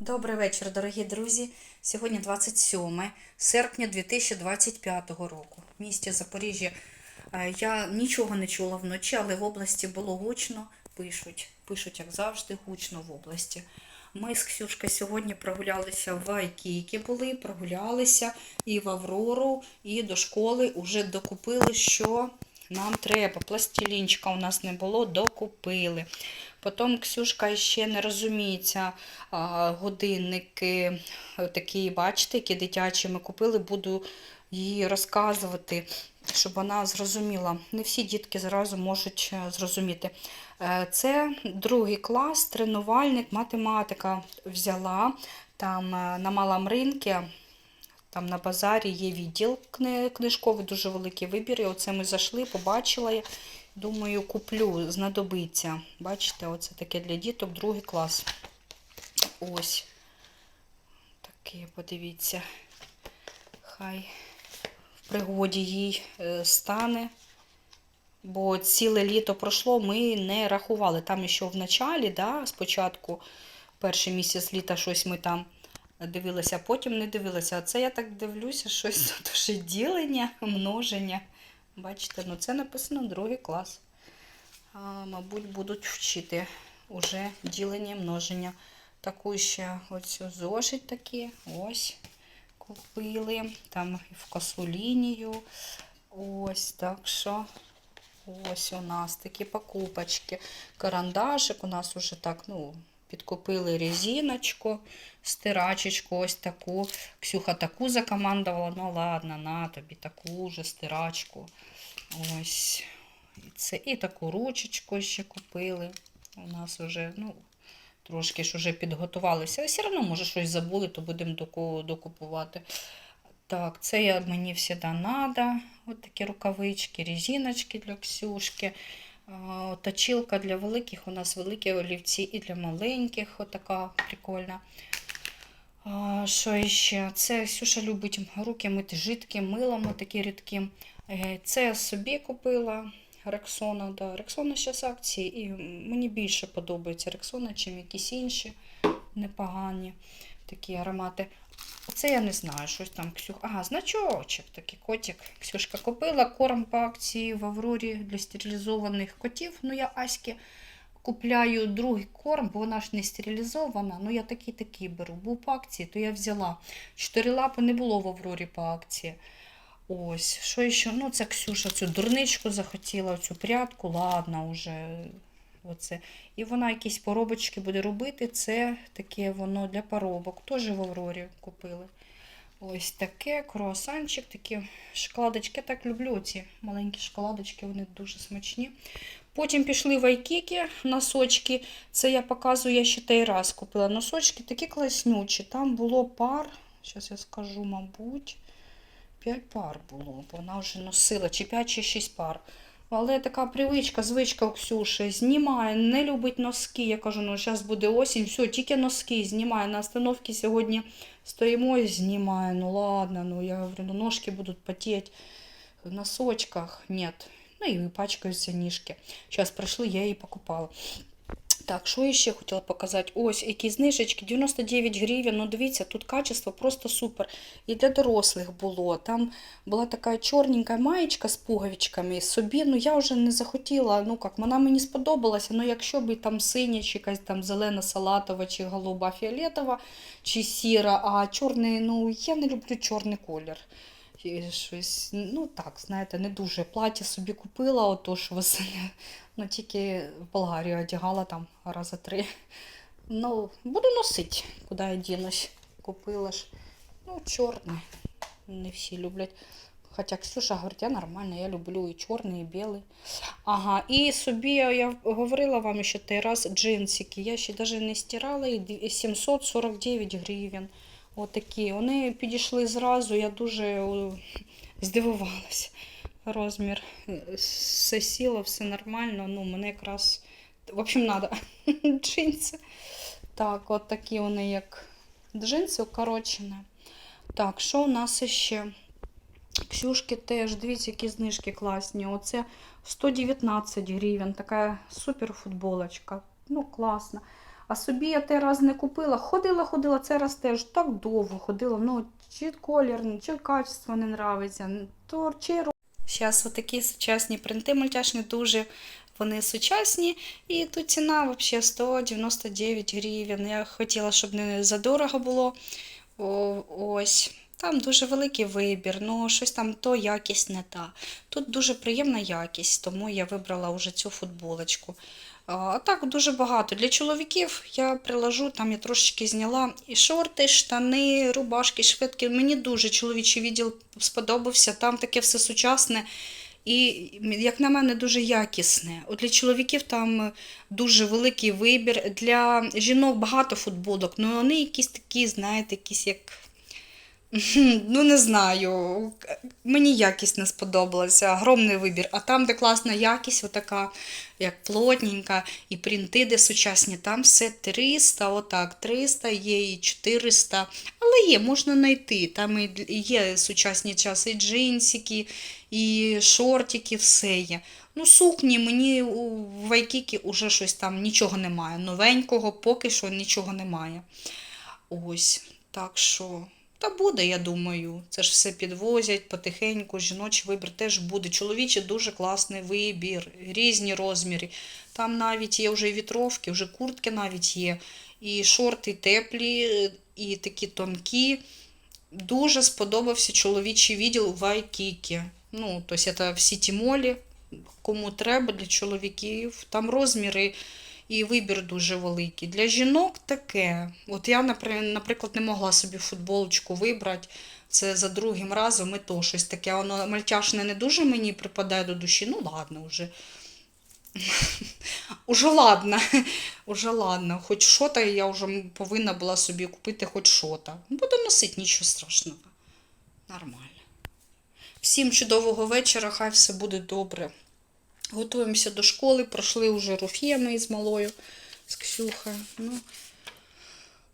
Добрий вечір, дорогі друзі. Сьогодні 27 серпня 2025 року. В місті Запоріжжя Е, я нічого не чула вночі, але в області було гучно. Пишуть, пишуть, як завжди, гучно в області. Ми з Ксюшкою сьогодні прогулялися в Айкіки були, прогулялися і в Аврору, і до школи вже докупили, що нам треба. Пластилінчика у нас не було, докупили. Потім Ксюшка ще не розуміється, годинники е, такі, бачите, які дитячі ми купили, буду їй розказувати, щоб вона зрозуміла. Не всі дітки зразу можуть е, зрозуміти. Е, Це другий клас, тренувальник, математика взяла там на малому ринку. Там на базарі є відділ книжковий, дуже великий вибір. І оце ми зайшли, побачила. я. Думаю, куплю, знадобиться. Бачите, оце таке для діток, другий клас. Ось. Таке, подивіться. Хай в пригоді їй е, стане. Бо ціле літо пройшло, ми не рахували. Там ще в началі, да, спочатку, перший місяць літа щось ми там дивилися, потім не дивилися. А це я так дивлюся, щось тут вже ділення, множення. Бачите, ну це написано другий клас. А, мабуть, будуть вчити уже ділення, множення. Таку ще оцю зошит такі, ось купили. Там в косу лінію. Ось, так що ось у нас такі покупочки. Карандашик у нас уже так, ну, підкупили резиночку, стирачечку, ось таку. Ксюха таку закомандувала. Ну ладно, на тобі таку же стирачку. Ось. І це і таку ручечку ще купили. У нас вже, ну, трошки ж вже підготувалися. Все одно, може, щось забули, то будемо доку- докупувати. Так, це я, мені завжди треба. Ось такі рукавички, резиночки для Ксюшки. Точилка для великих. У нас великі олівці і для маленьких. Отака прикольна. Що ще? Це Ксюша любить руки мити жидким милом, такі рідкі. Е, Це я собі купила. Рексона, да. Рексона зараз акції, і мені більше подобається Рексона, чим якісь інші непогані такі аромати. Оце я не знаю, щось там Ксюх. Ага, значочок, такий котик. Ксюшка купила корм по акції в Аврорі для стерилізованих котів. Ну, я Аськи купляю другий корм, бо вона ж не стерилізована. Ну, я такий такий беру. Був по акції, то я взяла. Чотири лапи не було в Аврорі по акції. Ось, що ще? Ну, це Ксюша цю дурничку захотіла, цю прядку, ладно, вже. Оце. І вона якісь поробочки буде робити. Це таке воно для поробок. Теж в Аврорі купили. Ось таке, круасанчик, такі шоколадочки. Я так люблю ці маленькі шоколадочки, вони дуже смачні. Потім пішли в Айкіки носочки. Це я показую, я ще той раз купила носочки, такі класнючі. Там було пар, зараз я скажу, мабуть, 5 пар було, бо вона вже носила, чи 5, чи 6 пар. Але така привичка, звичка у Ксюші, знімає, не любить носки. Я кажу, ну зараз буде осінь, все, тільки носки знімає. На остановці сьогодні стоїмо і знімає. Ну ладно, ну я говорю, ну ножки будуть потіти в носочках. Нет. Ну і пачкаються ніжки. Зараз прийшли, я її покупала. Так, що я ще хотіла показати? Ось, які знижечки, 99 гривень. Ну, дивіться, тут качество просто супер. І для дорослих було. Там була така чорненька маєчка з пуговичками собі. Ну, я вже не захотіла, ну як, вона мені сподобалася. Ну, якщо б там синя, чи якась там зелена салатова, чи голуба фіолетова, чи сіра, а чорний, ну, я не люблю чорний колір. Щось, ну так, знаєте, не дуже. Плаття собі купила, отож восени. Ну, тільки в Болгарію одягала там рази три. Ну, буду носити, куди я дінусь. Купила ж. Ну, чорний. Не всі люблять. Хоча Ксюша говорить, я нормально, я люблю і чорний, і білий. Ага, і собі я, говорила вам ще той раз джинсики. Я ще навіть не стирала, і 749 гривень. Отакі. Вони підійшли зразу, я дуже здивувалася. Розмір все сіло, все нормально. Ну, мене якраз. В общем, треба джинси. Так, от такі вони, як джинси укорочені. Так, що у нас ще? Ксюшки теж, дивіться, які знижки класні. Оце 119 гривень, така супер футболочка. Ну, класна. А собі я те раз не купила. Ходила, ходила, це раз теж так довго ходила. Ну, чи колір, чи качество не нравиться, то чи Зараз отакі сучасні принти мультяшні дуже вони сучасні. І тут ціна взагалі 199 гривень. Я хотіла, щоб не задорого було. О, ось. Там дуже великий вибір, ну щось там то якість не та. Тут дуже приємна якість, тому я вибрала вже цю футболочку. А так дуже багато. Для чоловіків я приложу, там я трошечки зняла і шорти, штани, рубашки, швидки. Мені дуже чоловічий відділ сподобався. Там таке все сучасне і, як на мене, дуже якісне. От для чоловіків там дуже великий вибір. Для жінок багато футболок, але вони якісь такі, знаєте, якісь як. Ну, не знаю. Мені якість не сподобалася, огромний вибір. А там, де класна якість, отака, як плотненька, і принти, де сучасні, там все 300, отак, 300, є і 400. Але є, можна знайти. Там і є сучасні часи, і джинсики, і шортики, все є. Ну, сукні, мені у Вайкікі вже щось там нічого немає. Новенького поки що нічого немає. Ось, так що. Та буде, я думаю. Це ж все підвозять потихеньку. Жіночий вибір теж буде. Чоловічий дуже класний вибір, різні розміри. Там навіть є вже і вітровки, вже куртки навіть є. І шорти теплі, і такі тонкі. Дуже сподобався чоловічий відділ Вайкікі. Ну, тобто це в Сіті Молі, кому треба для чоловіків. Там розміри і вибір дуже великий. Для жінок таке. От я, наприклад, не могла собі футболочку вибрати. Це за другим разом і то щось таке. Воно мальтяшне не дуже мені припадає до душі. Ну ладно, вже. Уже ладно, уже ладно. Хоч що-то я вже повинна була собі купити хоч що-то. Буду носити, нічого страшного. Нормально. Всім чудового вечора, хай все буде добре. Готуємося до школи, пройшли вже руф'є ми з малою, з Ксюхою. Ну,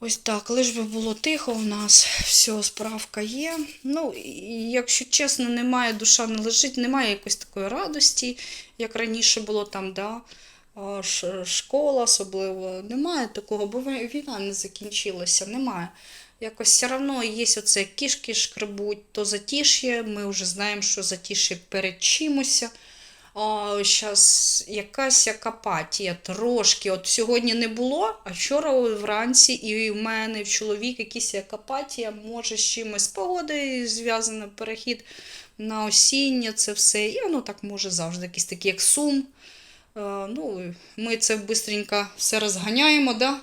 ось так, лиш би було тихо у нас, все, справка є. Ну, якщо чесно, немає, душа не лежить, немає якоїсь такої радості, як раніше було там, да, школа особливо. Немає такого, бо війна не закінчилася, немає. Якось все одно є оце кішки шкребуть, то затиш'я, ми вже знаємо, що затиш'я перед чимося. А зараз якась як апатія трошки. От сьогодні не було, а вчора вранці і в мене, в чоловік якась як апатія, може з чимось з погодою зв'язано, перехід на осіння, це все. І воно так може завжди, якийсь такий як сум. Е, Ну, ми це швидко все розганяємо, да?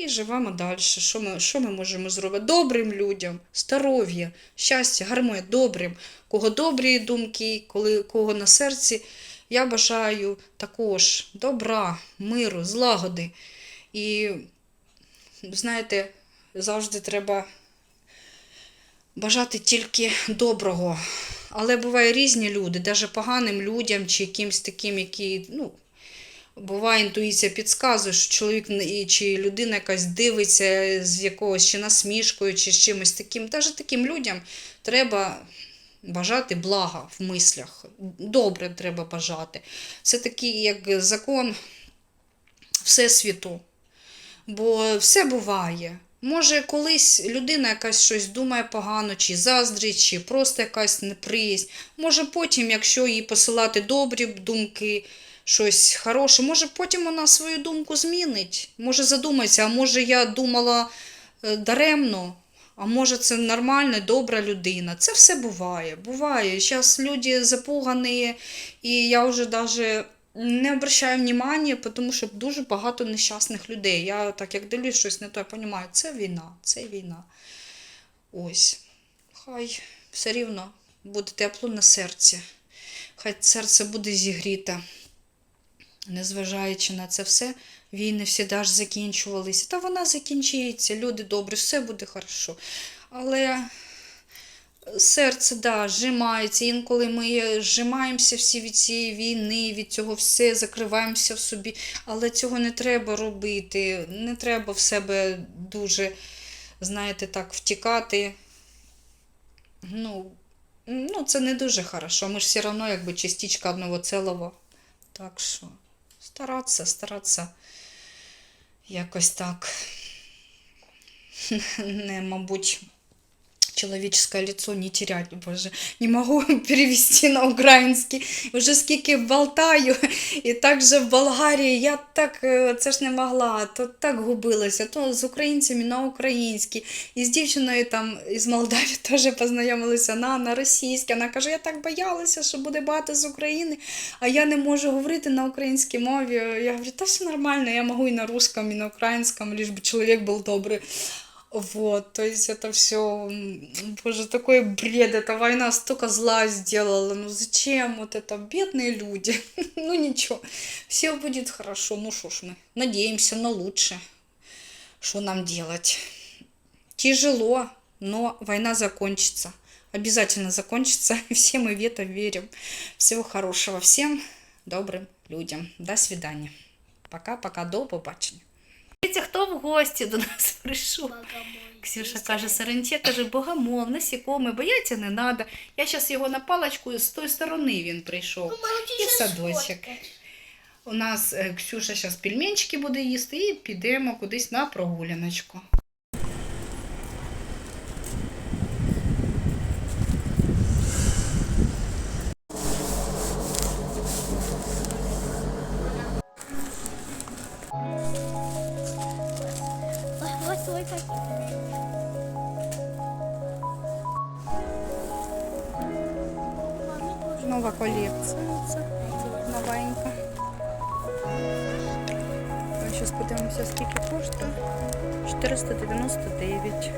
І живемо далі. Що ми, що ми можемо зробити? Добрим людям, здоров'я, щастя, гармонія, добрим. Кого добрі думки, коли кого на серці. Я бажаю також добра, миру, злагоди. І, знаєте, завжди треба бажати тільки доброго. Але буває різні люди, навіть поганим людям чи якимсь таким, які, ну, буває інтуїція підказує, що чоловік чи людина якась дивиться з якогось чи насмішкою, чи з чимось таким. Навіть таким людям треба бажати блага в мислях. Добре треба бажати. Це такий як закон Всесвіту. Бо все буває. Може, колись людина якась щось думає погано, чи заздрить, чи просто якась неприязнь. Може, потім, якщо їй посилати добрі думки, щось хороше, може, потім вона свою думку змінить. Може, задумається, а може, я думала е, даремно, а може, це нормальна, добра людина. Це все буває. Буває. Зараз люди запугані, і я вже навіть не обращаю внимання, тому що дуже багато нещасних людей. Я так як дивлюсь щось не то, я розумію, це війна, це війна. Ось. Хай все рівно буде тепло на серці. Хай серце буде зігріте. Незважаючи на це все, війни всі ж закінчувалися. Та вона закінчиться, люди добрі, все буде хорошо. Але серце да, зжимається. Інколи ми зжимаємося всі від цієї війни, від цього все, закриваємося в собі. Але цього не треба робити. Не треба в себе дуже, знаєте, так, втікати. Ну, ну це не дуже хорошо. Ми ж все одно якби частичка одного цілого. Так що старатися, старатися Якось так. Не, мабуть, человеческое лицо не терять, боже. Не могу перевести на український. Уже скільки болтаю, і так в Болгарії я так е, це ж не могла, то так губилася, то з українцями на українській. І з дівчиною там із Молдавії теж познайомилися на, на російській. Вона каже, я так боялася, що буде багато з України, а я не можу говорити на українській мові. Я говорю, та все нормально, я можу і на русском, і на українському, лиш би чоловік був добрий. Вот, то есть это все, боже, такой бред, эта война столько зла сделала, ну зачем вот это, бедные люди, ну ничего, все будет хорошо, ну что ж мы, надеемся на лучшее, что нам делать. Тяжело, но война закончится, обязательно закончится, все мы в это верим. Всего хорошего всем добрым людям, до свидания, пока-пока, до побачення. Дивіться, хто в гості до нас прийшов. Ксюша каже, саранче, каже, богомол, насікоме, бояться не треба. Я зараз його на паличку з тої сторони він прийшов. І садочок. У нас е, Ксюша зараз пельменчики буде їсти і підемо кудись на прогуляночку. Зараз подивимося, скільки коштує. 499.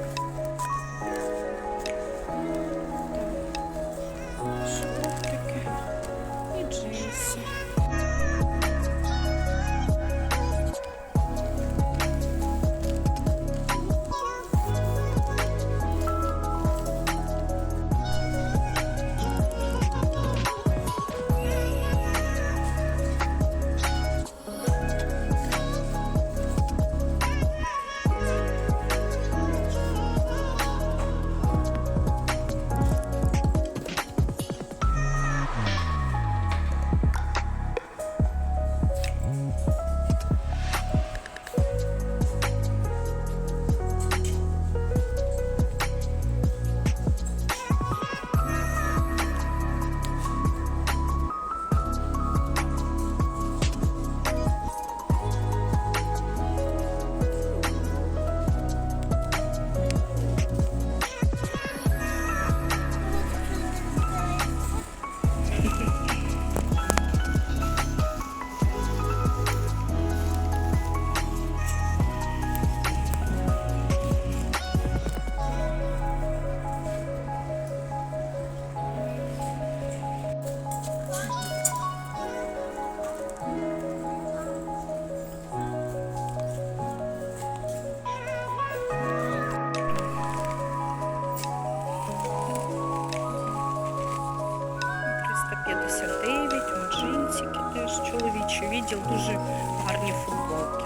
Чоловічий відділ, дуже гарні футболки.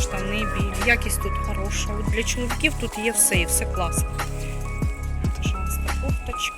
Штани білі, якість тут хороша. Для чоловіків тут є все і все класно. Пожалуйста, кофточки.